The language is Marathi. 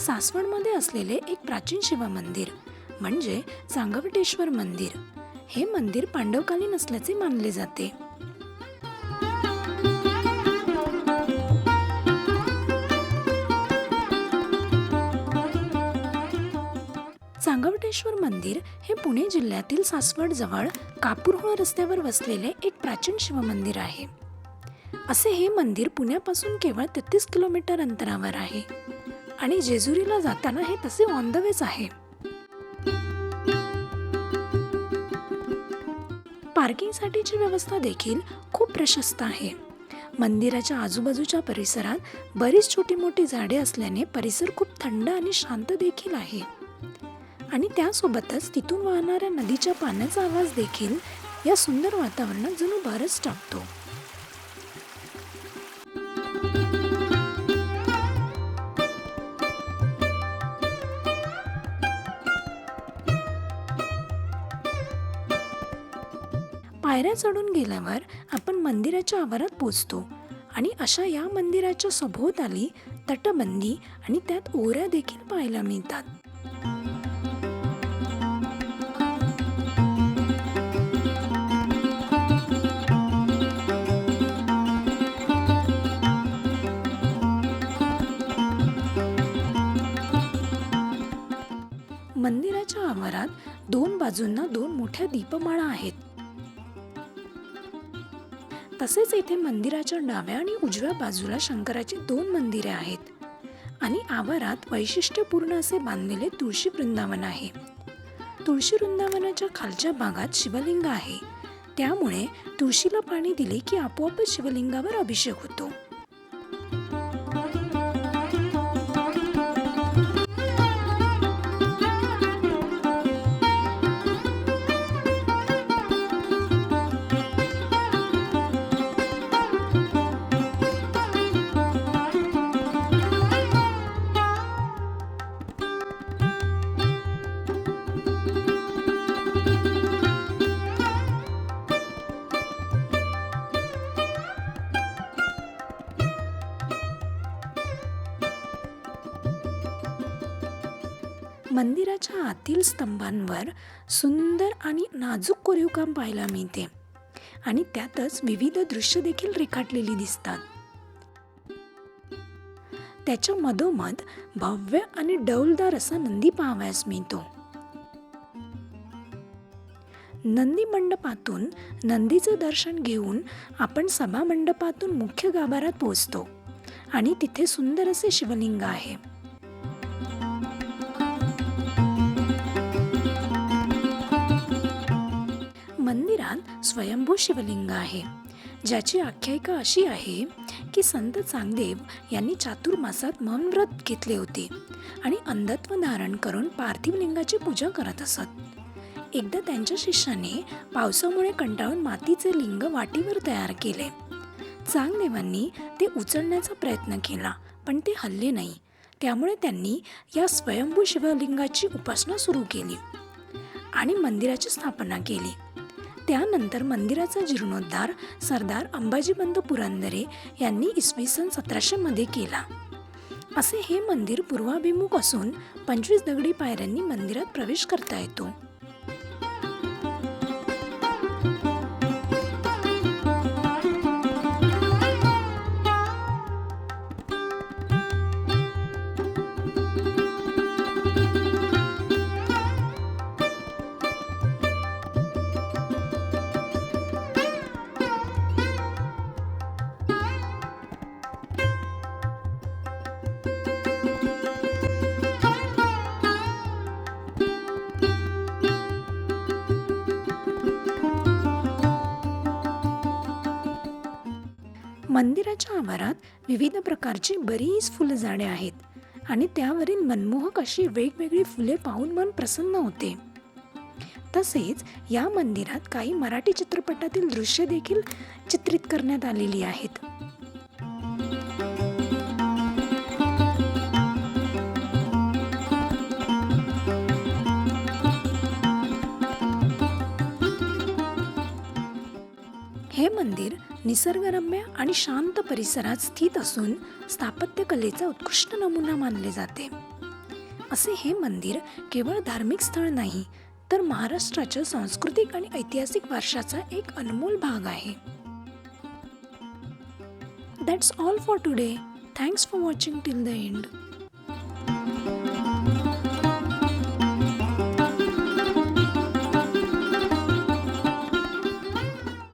सासवडमध्ये असलेले एक प्राचीन शिवमंदिर म्हणजे सांगवटेश्वर मंदिर. हे मंदिर पांडवकालीन असल्याचे मानले जाते. सांगवटेश्वर मंदिर हे पुणे जिल्ह्यातील सासवड जवळ कापूरहोळ रस्त्यावर वसलेले एक प्राचीन शिवमंदिर आहे. असे हे मंदिर पुण्यापासून केवळ तेहतीस किलोमीटर अंतरावर आहे. आणि जेजुरीला जाताना हे तसे ऑन द वेच आहे. पार्किंगसाठीची व्यवस्था देखील खूप प्रशस्त आहे. मंदिराच्या आजूबाजूच्या परिसरात बरीच छोटी मोठी झाडे असल्याने परिसर खूप थंड आणि शांत देखील आहे. आणि त्यासोबतच तिथून वाहणाऱ्या नदीच्या पाण्याचा आवाज देखील या सुंदर वातावरणात जणू भरच टाकतो. पायऱ्या चढून गेल्यावर आपण मंदिराच्या आवारात पोचतो. आणि अशा या मंदिराच्या सभोवताली तटबंदी आणि त्यात ओऱ्या देखील पाहायला मिळतात. मंदिराच्या आवारात दोन बाजूंना दोन मोठ्या दीपमाळा आहेत. तसेच येथे मंदिराच्या डाव्या आणि उजव्या बाजूला शंकराची दोन मंदिरे आहेत. आणि आवारात वैशिष्ट्यपूर्ण असे बांधलेले तुळशी वृंदावन आहे. तुळशी वृंदावनाच्या खालच्या भागात शिवलिंग आहे. त्यामुळे तुळशीला पाणी दिले की आपोआपच शिवलिंगावर अभिषेक होतो. मंदिराच्या आतील स्तंभांवर सुंदर आणि नाजूक कोरीवकाम पाहायला मिळते. आणि त्यातच विविध दृश्य देखील रेखाटलेली दिसतात. त्याच्या मधोमध भव्य आणि डौलदार असा नंदी पाहावयास मिळतो. नंदी मंडपातून नंदीचं दर्शन घेऊन आपण सभा मंडपातून मुख्य गाभारात पोहोचतो. आणि तिथे सुंदर असे शिवलिंग आहे. स्वयंभू शिवलिंग आहे. ज्याची आख्यायिका अशी आहे की संत चांगदेव यांनी चातुर्मासात मौन व्रत घेतले होते आणि अंधत्व धारण करून पार्थिव लिंगाची पूजा करत असत. एकदा त्यांच्या शिष्याने पावसामुळे कंटाळून मातीचे लिंग वाटीवर तयार केले. चांगदेवांनी ते उचलण्याचा प्रयत्न केला पण ते हल्ले नाही. त्यामुळे त्यांनी या स्वयंभू शिवलिंगाची उपासना सुरू केली आणि मंदिराची स्थापना केली. त्यानंतर मंदिराचा जीर्णोद्धार सरदार अंबाजीबंद पुरंदरे यांनी इसवी सन सतराशेमध्ये केला. असे हे मंदिर पूर्वाभिमुख असून पंचवीस दगडी पायऱ्यांनी मंदिरात प्रवेश करता येतो. मंदिराच्या आवारात विविध प्रकारची बरीच फुलझाडे आहेत आणि त्यावरील मनमोहक अशी वेगवेगळी फुले पाहून मन प्रसन्न होते. तसेच या मंदिरात काही मराठी चित्रपटातील दृश्य देखील चित्रित करण्यात आलेली आहेत. हे मंदिर निसर्गरम्य आणि शांत परिसरात स्थित असून स्थापत्यकलेचा उत्कृष्ट नमुना मानले जाते. असे हे मंदिर केवळ धार्मिक स्थळ नाही तर महाराष्ट्राच्या सांस्कृतिक आणि ऐतिहासिक वारशाचा एक अनमोल भाग आहे. That's all for today thanks for watching till the end